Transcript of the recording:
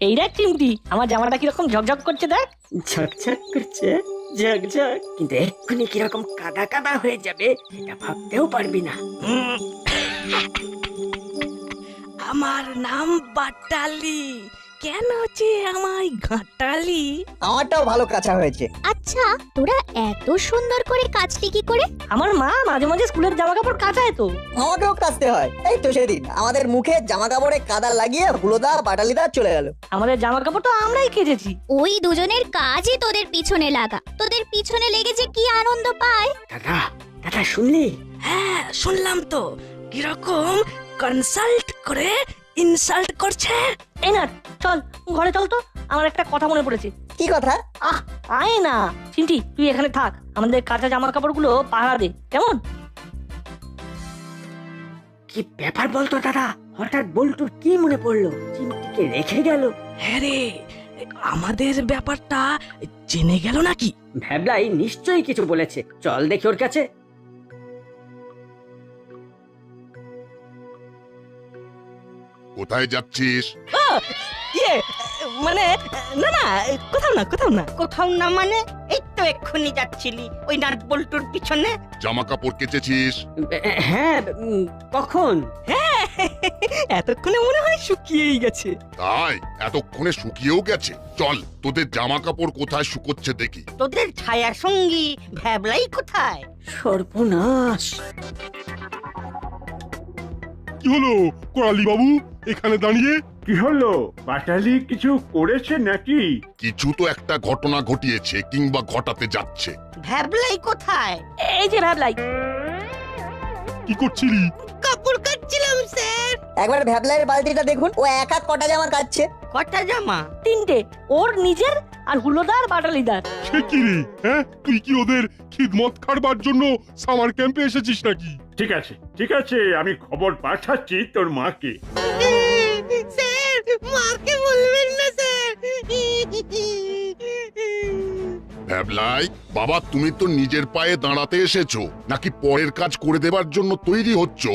এই দেখ চিমটি আমার জামাটা কীরকম ঝকঝক করছে দেখ। ঝকঝক করছে ঝকঝক। কিন্তু এক্ষুনি কীরকম কাদা কাদা হয়ে যাবে এটা ভাবতেও পারবি না। আমার নাম বাটালি। কেন যে আমায় ঘাটালি? আমারটাও ভালো কাঁচা হয়েছে। আচ্ছা তোরা এত সুন্দর করে কাজটি কি করে? আমার মা মাঝে মাঝে স্কুলের জামা কাপড় কাচায় তো। আমাকেও কাচতে হয়। এই তো সেদিন আমাদের মুখে জামা কাপড়ে কাদা লাগিয়ে হুলোদা পাটালিদা চলে গেল। আমাদের জামা কাপড় তো আমরাই কেচেছি ওই দুজনের কাজই তোদের পিছনে লাগা। তোদের পিছনে লেগে যে কি আনন্দ পায়? দাদা দাদা শুনলি? হ্যাঁ শুনলাম তো। কীরকম কনসাল্ট করে ইনসাল্ট করছে? এই না চল ঘরে চল তো আমার একটা কথা মনে পড়েছে। কি কথা? আহ আয় না চিন্টি তুই এখানে থাক আমাদের কাঁচা জামা কাপড়গুলো পাহারা দে কেমন? কি ব্যাপার বলতো দাদা? হঠাৎ বল্টুর কি মনে পড়ল? চিমটিকে রেখে গেল। হ্যাঁ রে আমাদের ব্যাপারটা জেনে গেল নাকি? ভ্যাবলাই নিশ্চয়ই কিছু বলেছে। চল দেখি ওর কাছে। কোথায় যাচ্ছিস? ইয়ে মানে না না কোথাও না কোথাও না। কোথাও না মানে? এই তো এক্ষুনি যাচ্ছিলি ওই নাট বল্টুর পিছনে। জামা কাপড় কেচেছিস হ্যাঁ উম, কখন? এতক্ষণে মনে হয় শুকিয়েই গেছে। তাই এতক্ষণে শুকিয়েও গেছে। চল তোদের জামা কাপড় কোথায় শুকোচ্ছে দেখি। তোদের ছায়া সঙ্গী ভ্যাবলাই কোথায়? সর্বনাশ। কি হলো করালি বাবু? এখানে দাঁড়িয়ে? কি হলো? পাটালি কিছু করেছে নাকি? কিছু তো একটা ঘটনা ঘটিয়েছে কিংবা ঘটাতে যাচ্ছে। ভ্যাবলাই কোথায়? এই যে ভাবলাই কি করছিলি? কাপড় কাচ্ছিলাম স্যার। একবার ভ্যাবলাইয়ের বালতিটা দেখুন ও এক হাত কটা জামা কাচ্ছে কটা জামা? তিনটে ওর নিজের আর হুলোদার বাটালিদার। সে কি রে হ্যাঁ? তুই কি ওদের খিদমত খাড়বার জন্য সামার ক্যাম্পে এসেছিস নাকি? ঠিক আছে ঠিক আছে আমি খবর পাঠাচ্ছি তোর মাকে। ভ্যাবলাই বাবা, তুমি তো নিজের পায়ে দাঁড়াতে এসেছ। নাকি পরের কাজ করে দেবার জন্য তৈরি হচ্ছ?